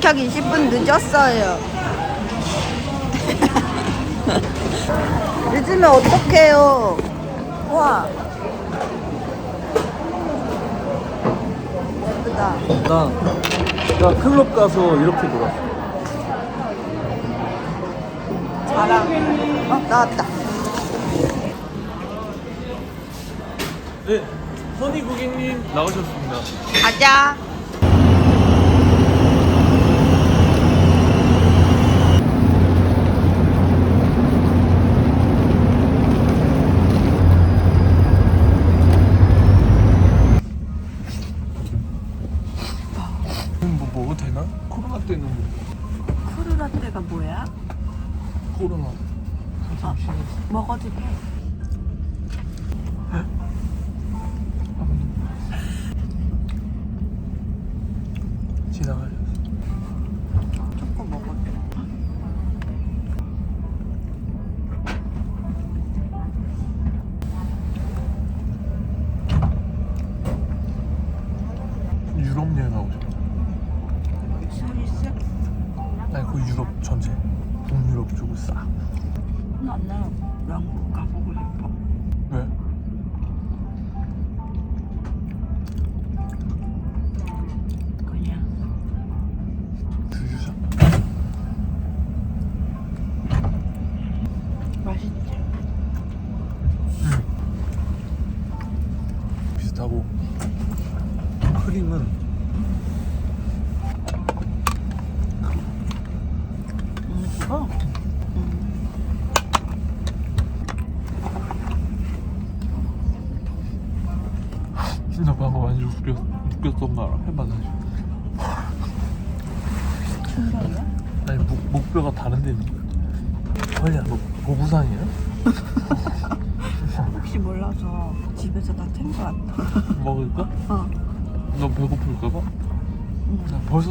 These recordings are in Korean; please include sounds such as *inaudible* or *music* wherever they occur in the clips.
백혁 20분 늦었어요. *laughs* 늦으면 어떡해요? 와. 예쁘다. 나, 나 클럽 가서 이렇게 놀았어. 자랑. 어, 나왔다. 네, 허니 고객님 나오셨습니다. 가자. 뭐 먹어도 되나? 코로나 때는 뭐, 쿠르라떼가 뭐야? 코로나. 한참 심했어. 먹어도 돼. 지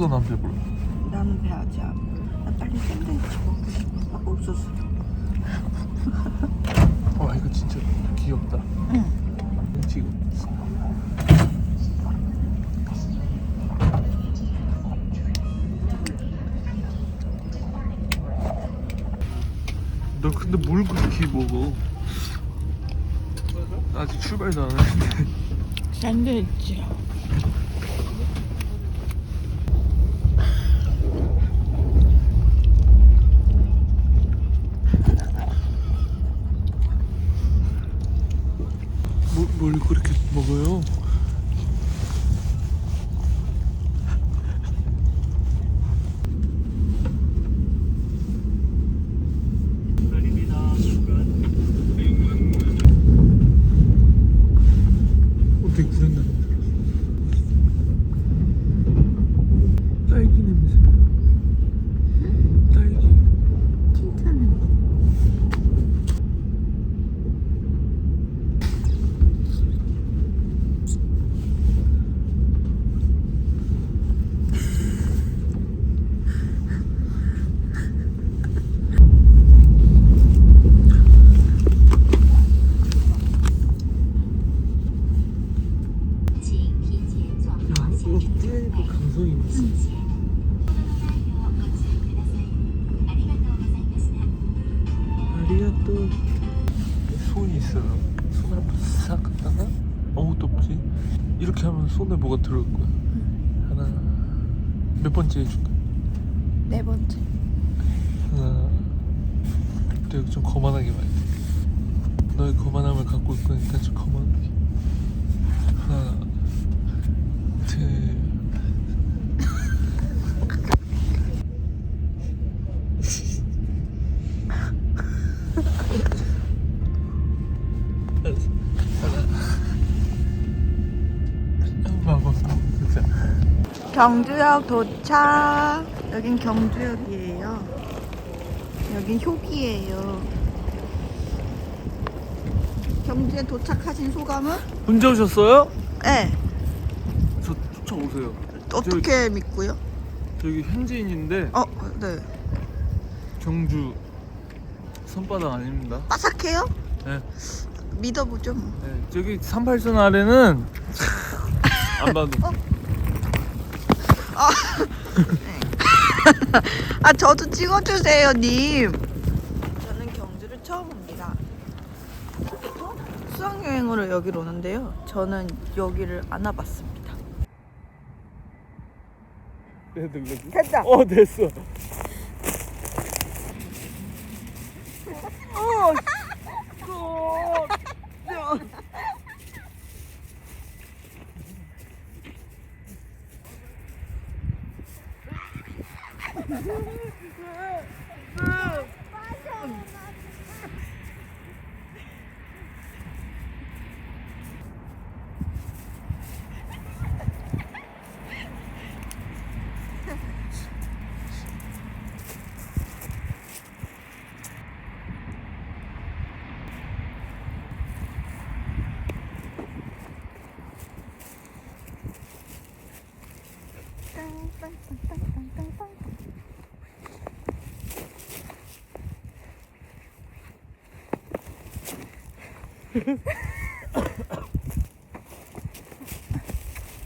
난 배불러. 나는 배 아직 안. 나 빨리 샌드위치 먹고 싶어. 아, 옥수수. 와 이거 진짜 귀엽다. 응. 지금. 너 근데 뭘 그렇게 먹어? 아직 출발도 안 했는데. 샌드위치. 네 번째. 하나 되게 좀 거만하게 말해. 너의 거만함을 갖고 있 거니까 좀 거만하게. 하나 둘 *laughs* 경주역 도착. 여긴 경주역이에요. 여긴 효기예요. 경주에 도착하신 소감은? 혼자 오셨어요? 네. 저 쫓아오세요. 어떻게 믿고요? 저기 현지인인데 어, 네. 경주 손바닥 아닙니다. 바삭해요? 네. 믿어보죠 뭐. 네. 저기 38선 아래는 안 봐도 아. *laughs* 네. *laughs* 아 저도 찍어주세요 님. 저는 경주를 처음 옵니다. 수학여행으로 여기로 오는데요. 저는 여기를 안 와봤습니다. 됐다. 어 됐어.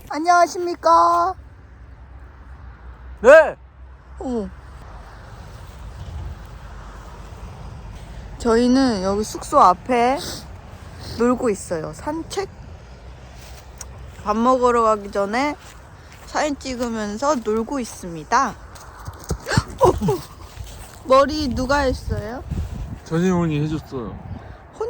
안녕하십니까 네. 어. 저희는 여기 숙소 앞에 놀고 있어요. 산책? 밥 먹으러 가기 전에 사진 찍으면서 놀고 있습니다. 어, 머리 누가 했어요? 전혜원이 해줬어요.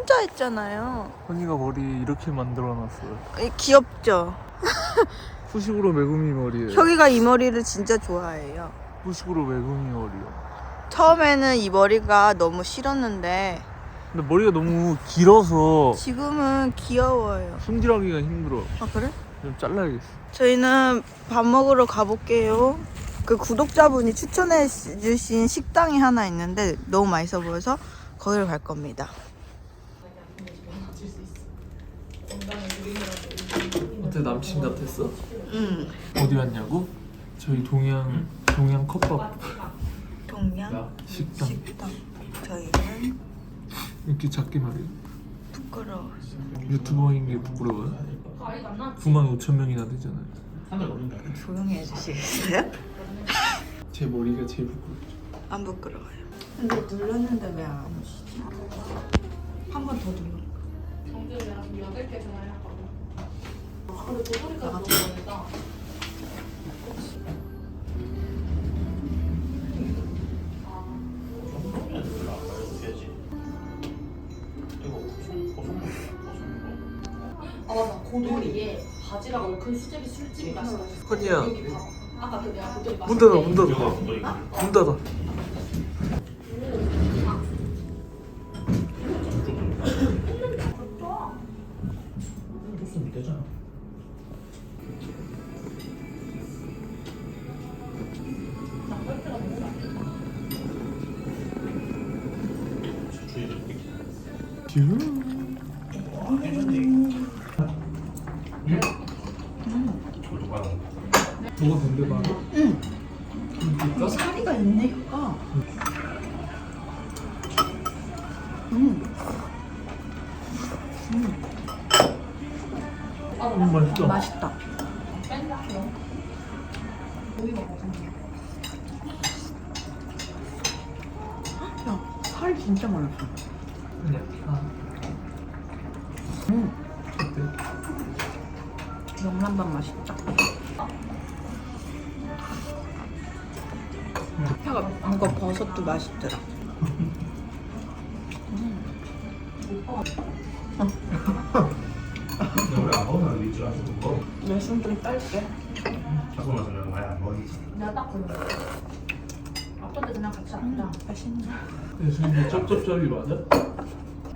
혼자 했잖아요. 허니가 머리 이렇게 만들어놨어요. 이 귀엽죠? *laughs* 후식으로 메구미 머리에. 혁이가 이 머리를 진짜 좋아해요. 후식으로 메구미 머리요. 처음에는 이 머리가 너무 싫었는데 근데 머리가 너무 길어서 지금은 귀여워요. 손질하기가 힘들어. 아 그래? 좀 잘라야겠어. 저희는 밥 먹으러 가볼게요. 그 구독자분이 추천해 주신 식당이 하나 있는데 너무 맛있어 보여서 거기를 갈 겁니다. 어때 남친 같았어? 음, 어디 왔냐고? 저희 동양 동양 컵밥 동양 식당 식당. 저희는 이렇게 작게 말이야. 부끄러워. 유튜버인 게 부끄러워요? 9만 5천 명이나 되잖아요. 조용히 해주시겠어요? *laughs* 제 머리가 제일 부끄럽죠. 안 부끄러워요. 근데 눌렀는데 왜 안 오시지? 한 번 더 눌러. 아 맞아 고도리에 바지락 얼큰 수제비 술집이 맛있다 허니야. 여기 봐 아까 그 내가 고도리 문 닫아 문 닫아. 문 닫아. 된대 봐. 응. 사리가 있네, 혀가. 음, 음, 맛있다. 맛있다. 야, 살이 진짜 많았어. 맛있더라. 내손 좀 딸게. 내가 딱 그래 아빠한테 그냥 같이 앉아 맛있네. 지금 쩝쩝쩝이 맞아?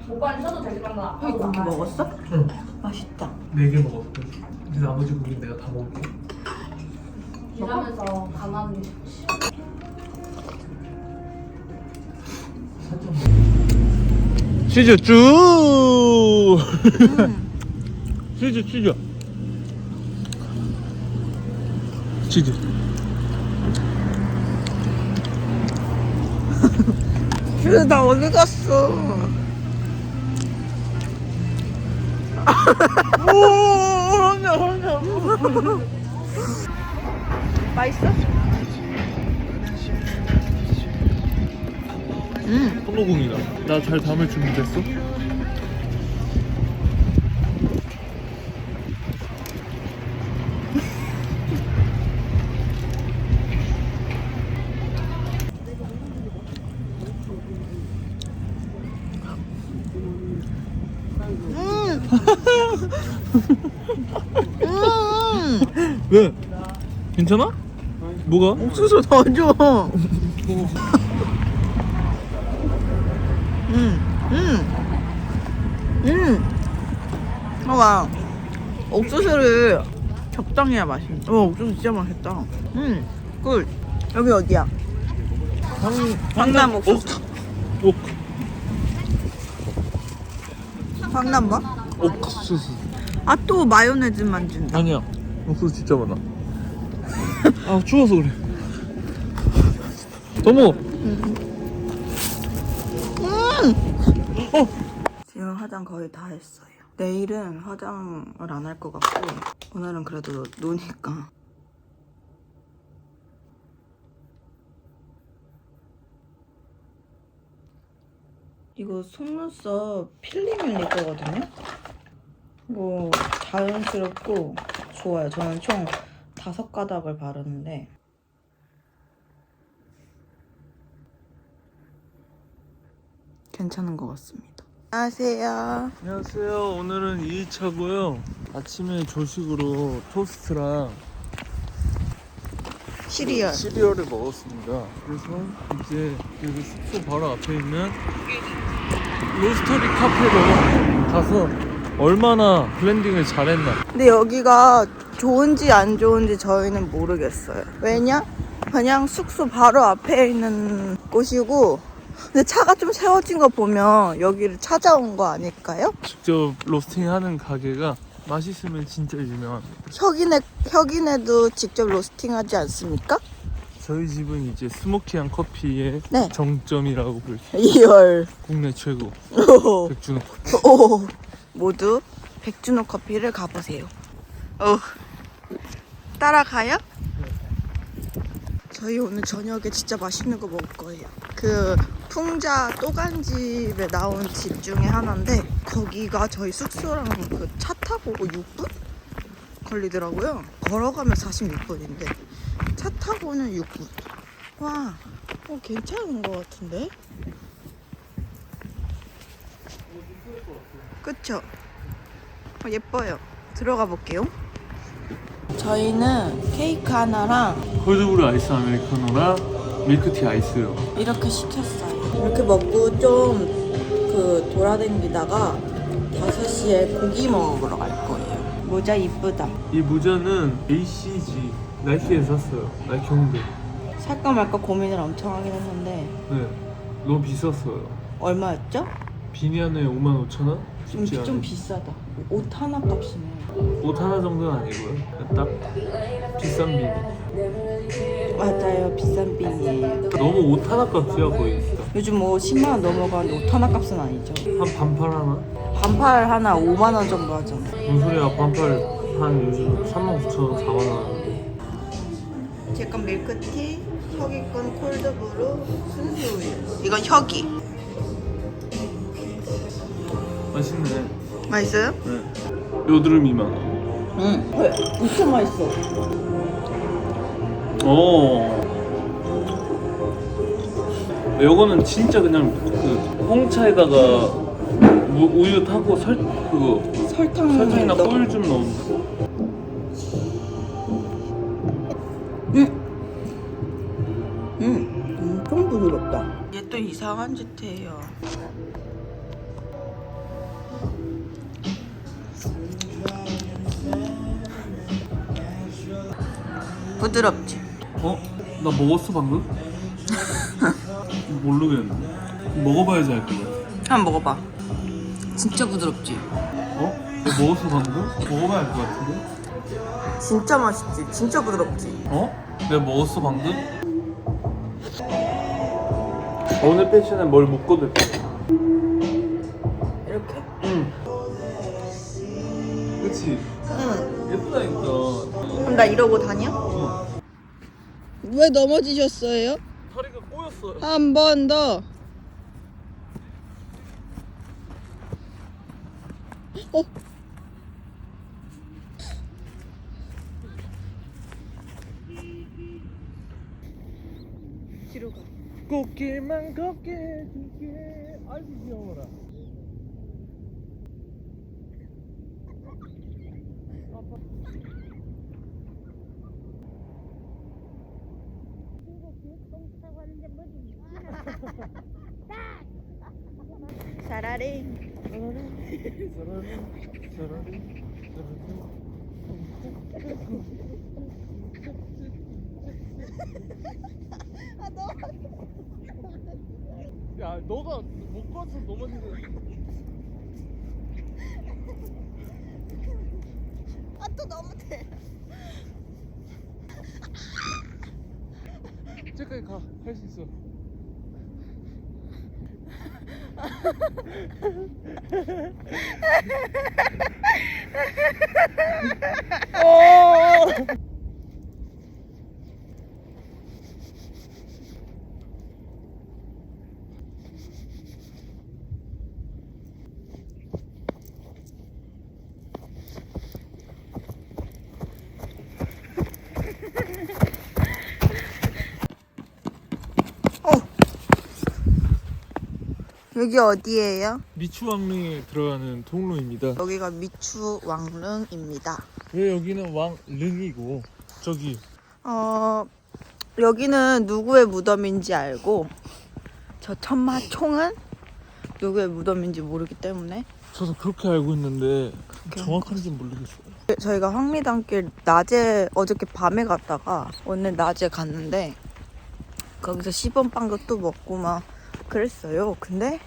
오빠는 쉬어도 될 거면 아빠 형 고기 먹었어? 응. 맛있다. 네 개 먹었어. 이제 나머지 고기 내가 다 먹을게. 일하면서 게 싫어 치즈 쭉. *laughs* 치즈 치즈. 치즈. *laughs* 그래 나 어디 갔어? 오, 혼자 혼자. *laughs* 맛있어? 음. 손오공이다. 나 잘 담을 준비 됐어? 음. *laughs* 음. 왜? 괜찮아? 뭐가? 옥수수 더 줘. *laughs* 음, 음, 음. 봐봐. 옥수수를 적당히 해야 맛있네. 어, 옥수수 진짜 맛있다. 음, 꿀. 여기 어디야? 방, 강남 옥수수. 옥, 황남 봐? 옥수수. 아, 또 마요네즈만 준다. 아니야. 옥수수 진짜 많아. 아, 추워서 그래. 너무. 어! 지금 화장 거의 다 했어요. 내일은 화장을 안 할 것 같고, 오늘은 그래도 노니까. 이거 속눈썹 필름 밀릴 거거든요? 뭐, 자연스럽고 좋아요. 저는 총 다섯 가닥을 바르는데, 괜찮은 것 같습니다. 안녕하세요. 안녕하세요. 오늘은 2일차고요. 아침에 조식으로 토스트랑 시리얼. 시리얼을 먹었습니다. 그래서 이제 여기 숙소 바로 앞에 있는 로스터리 카페로 가서 얼마나 블렌딩을 잘했나. 근데 여기가 좋은지 안 좋은지 저희는 모르겠어요. 왜냐? 그냥 숙소 바로 앞에 있는 곳이고, 근데 차가 좀 세워진 거 보면 여기를 찾아온 거 아닐까요? 직접 로스팅하는 가게가 맛있으면 진짜 유명합니다. 혁이네, 혁이네도 직접 로스팅하지 않습니까? 저희 집은 이제 스모키한 커피의 네. 정점이라고 불 이열. 국내 최고 오. 백준호 커피. 오. 모두 백준호 커피를 가보세요. 어. 따라가요? 저희 오늘 저녁에 진짜 맛있는 거 먹을 거예요. 그 풍자 또간집에 나온 집 중에 하나인데 거기가 저희 숙소랑 그 차 타고 6분 걸리더라고요. 걸어가면 46분인데 차 타고는 6분. 와, 어, 괜찮은 것 같은데? 그쵸? 어, 예뻐요. 들어가 볼게요. 저희는 케이크 하나랑 콜드브루 아이스 아메리카노랑 밀크티 아이스요. 이렇게 시켰어요. 이렇게 먹고 좀 그 돌아다니다가 5시에 고기 먹으러 갈 거예요. 모자 이쁘다. 이 모자는 ACG 나이키에 샀어요. 나이키 홍대. 살까 말까 고민을 엄청 하긴 했는데 네, 너무 비쌌어요. 얼마였죠? 비니 하나에 5만 5천 원? 좀, 쉽지 좀 않아요. 비싸다. 옷 하나 값이네. 옷 하나 정도는 아니고요. 그냥 딱 비싼 비니. 맞아요. 비싼 비니에요. 너무 옷 하나 값이야 거의. 요즘 뭐 10만 원 넘어가는데 옷 하나 값은 아니죠. 한 반팔 하나? 반팔 하나 5만 원 정도 하잖아. 무슨 소리야 반팔 한 요즘 3만 9천 원, 4만 원 하는데. 제 건 밀크티, 혁이 건 콜드브루, 순수 우유. 이건 혁이. 맛있네. 맛있어요? 네. 요드름 2만 원. 응. 왜? 엄청 맛있어. 오. 요거는 진짜 그냥 그 홍차에다가 무, 우유 타고 설 그거 설탕 설탕이나 넣- 꿀좀 넣으면 응. 음, 엄청 부드럽다. 얘 또 이상한 짓 해요. 부드럽지? 어? 나 먹었어 방금? 모르겠는데 먹어봐야지 알 거야 한번 먹어봐. 진짜 부드럽지? 어? 너 먹었어 방금? 먹어봐야 알 것 같은데? 진짜 맛있지? 진짜 부드럽지? 어? 내가 먹었어 방금? 오늘 패션에 뭘 묶어둘 거야? 이렇게? 응 그치? 응. 예쁘다니까 그럼 나 이러고 다녀? 왜 넘어지셨어요? 다리가 꼬였어요. 한 번 더. 어? 뒤로 가. 꽃길만 걷게 해줄게. 아이고 귀여워. 사라리. 사라리 사라리 야 너가 못 가서 넘어지는 아또 너무 돼. 저기까지 가할 수 있어 어! 여기 어디예요? 미추왕릉에 들어가는 통로입니다 여기가 미추 왕릉입니다. 왜 여기는 왕릉이고 저기 어 여기는 누구의 무덤인지 알고 저 천마 총은 누구의 무덤인지 모르기 때문에 저도 그렇게 알고 있는데 그렇게 정확한지는 모르겠어요 저희가 황리단길 낮에 어저께 밤에 갔다가 오늘 낮에 갔는데 거기서 시범 빵도 먹고 막 그랬어요. 근데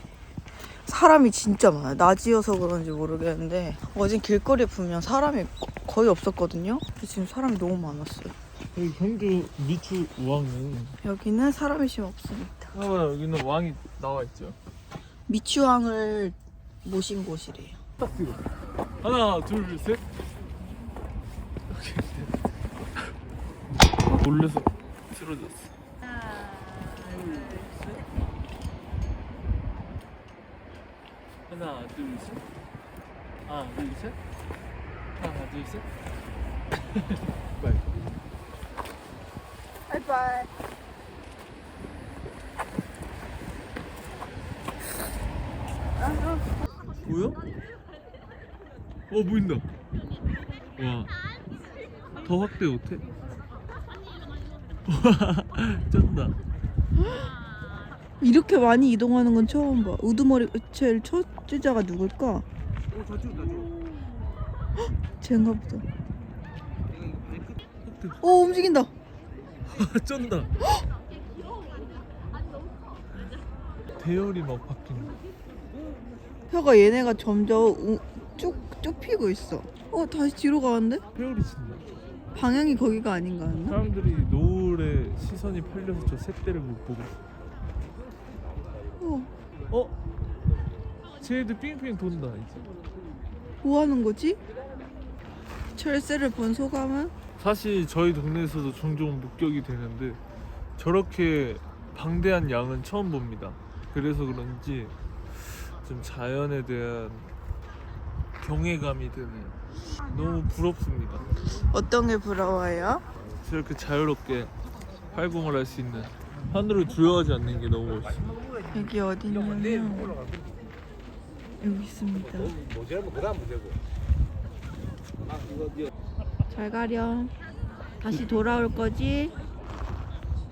사람이 진짜 많아요. 낮이어서 그런지 모르겠는데 어젠 길거리에 보면 사람이 거- 거의 없었거든요. 근데 지금 사람이 너무 많았어요. 여기 경주 미추 왕릉 여기는 사람이 지금 없습니다. 봐봐 여기는 왕이 나와 있죠 미추왕을 모신 곳이래요. 딱 뒤로 하나 둘셋 놀래서 쓰러졌어 하나 둘셋 하나 둘셋 하나 둘셋 바이바이. 보여? 어 보인다 와더 확대 못해? *laughs* 쩐다 이렇게 많이 이동하는 건 처음 봐. 우두머리 제일 첫 주자가 누굴까? 어 저쪽 저쪽 쟤인가 보다. 오 움직인다. *laughs* 쩐다 대열이 막 바뀌는 혀가 얘네가 점점 우- 쭉, 쭉 피고 있어. 어 다시 뒤로 가는데? 회오리 친다 방향이 거기가 아닌가? 사람들이 노을에 시선이 팔려서 저 새떼를 못 보고 어, 어? 쟤들 삥삥 돈다 이제 뭐 하는 거지? 철새를 본 소감은? 사실 저희 동네에서도 종종 목격이 되는데 저렇게 방대한 양은 처음 봅니다. 그래서 그런지 좀 자연에 대한 경외감이 드는 너무 부럽습니다. 어떤 게 부러워요? 저렇게 자유롭게 활동을 할 수 있는 하늘을 두려워하지 않는 게 너무 멋있어요. 여기 어디냐면 여기 있습니다. 잘 가렴. 다시 돌아올 거지?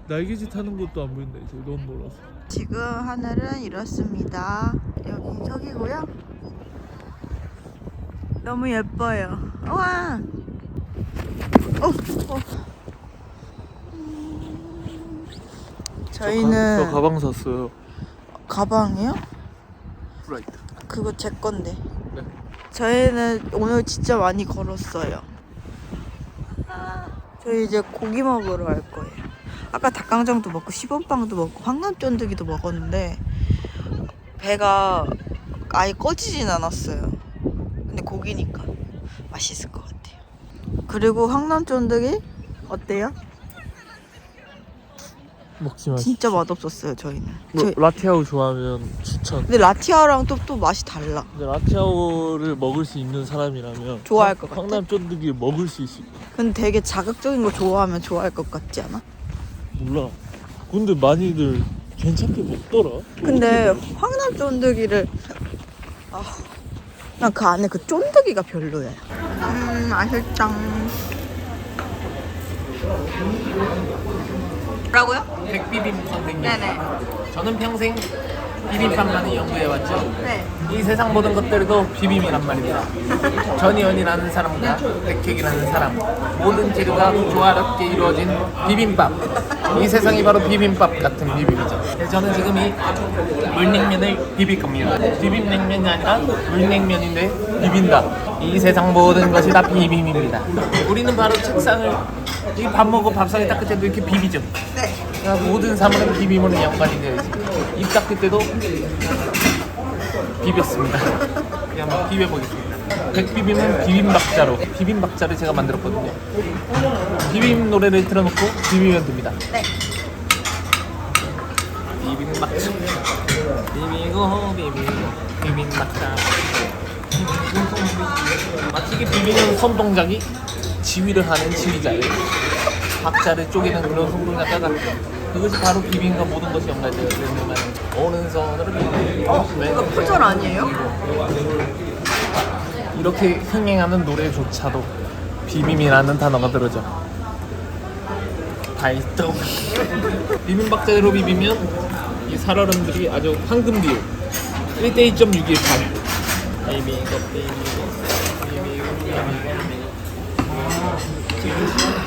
날개짓 하는 것도 안 보인다 이제 너무 멀어서. 지금 하늘은 이렇습니다. 여기 저기고요. 너무 예뻐요. 와. 어, 어. 저 저희는 가방 샀어요. 가방이요? 프라이트. 그거 제 건데. 네. 저희는 오늘 진짜 많이 걸었어요. 저희 이제 고기 먹으러 갈 거예요. 아까 닭강정도 먹고 시범빵도 먹고 황남쫀득이도 먹었는데 배가 아예 꺼지진 않았어요. 근데 고기니까 맛있을 것 같아요. 그리고 황남쫀득이 어때요? 먹지 마. 진짜 맛없었어요 저희는. 뭐, 저희- 라티아오 좋아하면 추천. 근데 라티아랑 또 또 맛이 달라. 근데 라티아오를 먹을 수 있는 사람이라면 좋아할 것 같아? 황남 쫀득이 먹을 수 있을 것 근데 되게 자극적인 거 좋아하면 좋아할 것 같지 않아? 몰라. 근데 많이들 괜찮게 먹더라. 근데 황남 쫀득이를 아, 난그 안에 그 쫀득이가 별로야. 음 맛있다. 뭐라고요? 백비빔 선생님. 네네. 저는 평생 비빔밥만을 연구해왔죠. 네. 이 세상 모든 것들도 비빔이란 말입니다. *laughs* 전희연이라는 사람과 백택이라는 사람 모든 재료가 조화롭게 이루어진 비빔밥. 이 세상이 바로 비빔밥 같은 비빔이죠. 그래서 저는 지금 이 물냉면을 비빌 겁니다. 비빔냉면이 아니라 물냉면인데 비빈다. 이 세상 모든 것이 다 비빔입니다. 우리는 바로 책상을 이 밥 먹고 밥상에 닦을 때도 이렇게 비비죠. 네. 모든 사물은 비빔으로 연관이 되어 있지. 입 닦을 때도 비볐습니다. 그냥 한번 비벼보겠습니다. 백비빔은 비빔박자로 비빔박자를 제가 만들었거든요. 비빔 노래를 틀어놓고 비비면 됩니다. 네. 비빔박자 비비고 비비고 비빔박자 마치 비비는 손 동작이 지휘를 하는 지휘자예요. 박자를 쪼개는 그런 손동작과 같아요. 그것이 바로 비빔과 모든 것이 연관되어 있는 오른손으로 비비고 어, 이거 표절 아니에요? 이렇게 흥행하는 노래조차도 비빔이라는 단어가 들어져. 발동. *laughs* 비빔박자로 비비면 이 살얼음들이 아주 황금 비율 1대 2.618. 비비고 비비고 비비고 비비고.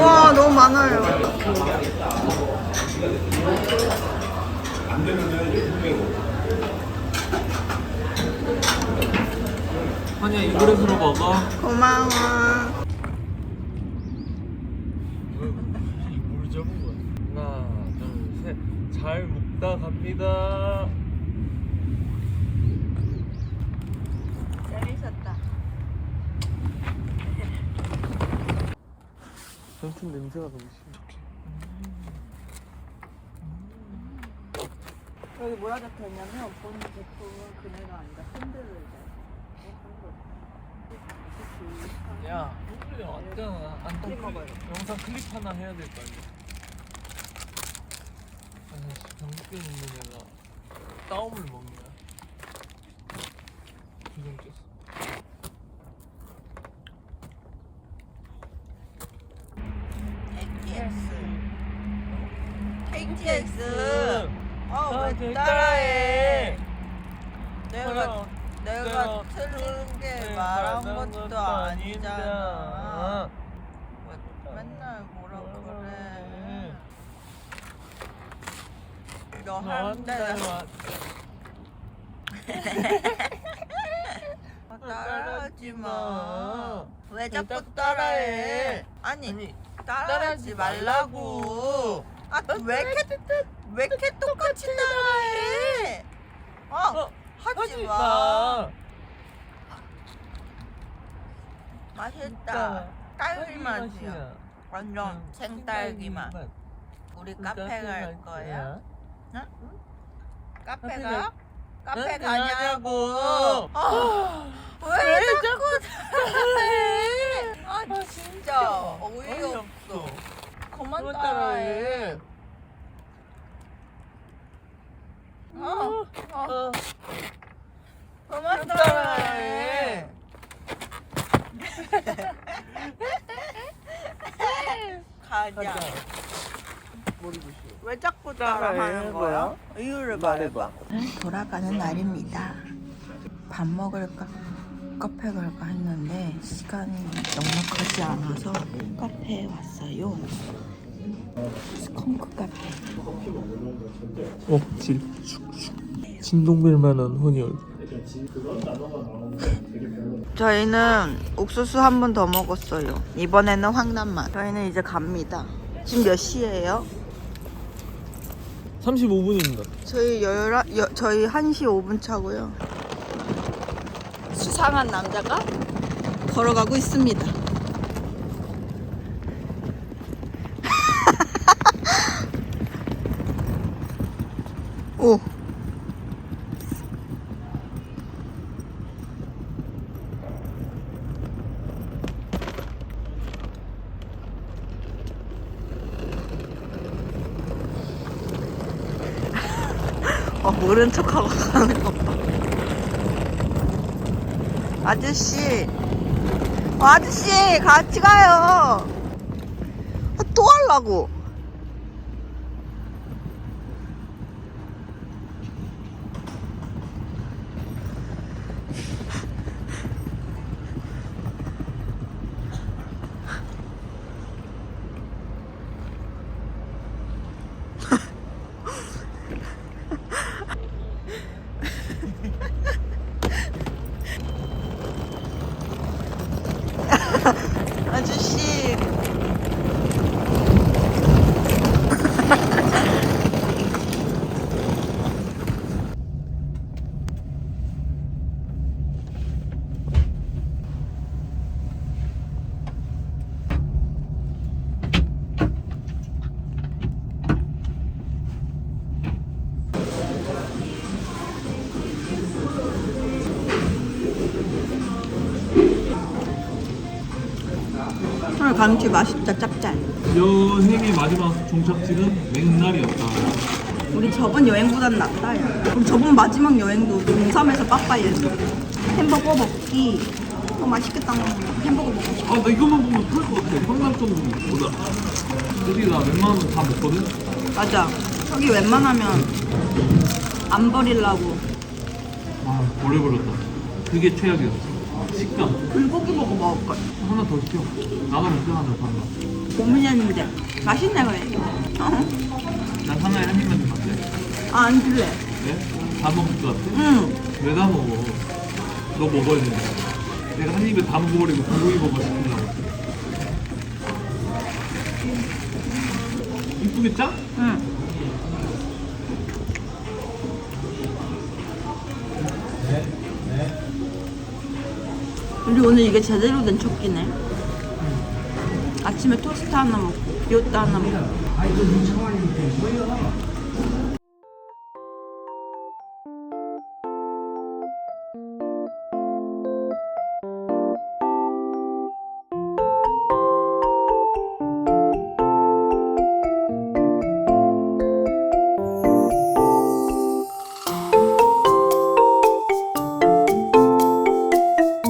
와 너무 많아요. 아니야 이 그릇으로 먹어. 고마워. 물 접은 거야. 하나, 둘, 셋. 잘 먹다 갑니다. 아 무튼 냄새가 너무 심해. 여기 뭐라 적혀 있냐면 본 제품은 그네가 아니라 핸들을 야, 우리 왔잖아. 안동 클립, 먹어요. 영상 클립 하나 해야 될 거 아니야. 아씨, 병균 있는 애가 따옴을 먹냐? 주정 쪘어. KTX. 어, 아, 왜 따라해? 내가 내가 내가 틀린 게 말한 것도 아니잖아. 아니잖아. 왜 맨날 뭐라 그래? 너 한대 따라하지 마. 왜 자꾸 따라해? 아니, 아니, 따라하지 말라고. 아, 왜 이렇게 왜 이렇게 똑같이 따라해? 어, 하지 마. 맛있다. 딸기 맛이야. 완전 생딸기 맛. 우리 카페 갈 거야? 응? 카페 카페 가? 가- 카페 가냐고. 아, 왜 자꾸 따라해? 아, 진짜 어이없어. 그만 따라해. 어, 어. 그만 따라해. 가자. 왜 자꾸 따라하는 거야? 이유를 말해봐. 돌아가는 날입니다. 밥 먹을까 카페 갈까 했는데 시간이 넉넉하지 않아서 카페에 왔어요. 스컹크 카페. 억질 진동벨만한 혼이 얼굴 저희는 옥수수 한 번 더 먹었어요. 이번에는 황남맛. 저희는 이제 갑니다. 지금 몇 시예요? 35분입니다 저희 여, 저희 1시 5분 차고요. 수상한 남자가 걸어가고 있습니다. *laughs* 오. *laughs* 어, 모른 척하고 가는 거. 아저씨. 어, 아저씨, 같이 가요. 아, 또 하려고. 감튀 맛있다, 짭짤. 여행의 마지막 종착지는 맥날이었다. 우리 저번 여행보단 낫다, 야. 그럼 저번 마지막 여행도 동섬에서 빠빠이 했어. 햄버거 먹기. 어, 맛있겠다. 햄버거 먹고 싶어. 아, 나 이것만 보면 토할 것 같아. 황남정보다. 여기 나 웬만하면 다 먹거든? 맞아. 저기 웬만하면 안 버리려고. 아, 걸렸다. 그게 최악이었어. 식감. 불고기 버거 먹을 걸. 하나 더 시켜. 나가 먹자, 하나 더 하나. 고민했는데. 맛있네, 그래. 어. 난 하나에 한 입만 주면 안 돼? 아, 안 줄래. 네? 다 먹을 것 같아? 응. 왜 다 먹어? 너 먹어야 돼. 내가 한 입에 다 먹어버리고 불고기 먹어. 이쁘게 짜? 응. 우리 오늘 이게 제대로 된 첫 끼네. 아침에 토스트 하나 먹고 비오트 하나 먹고.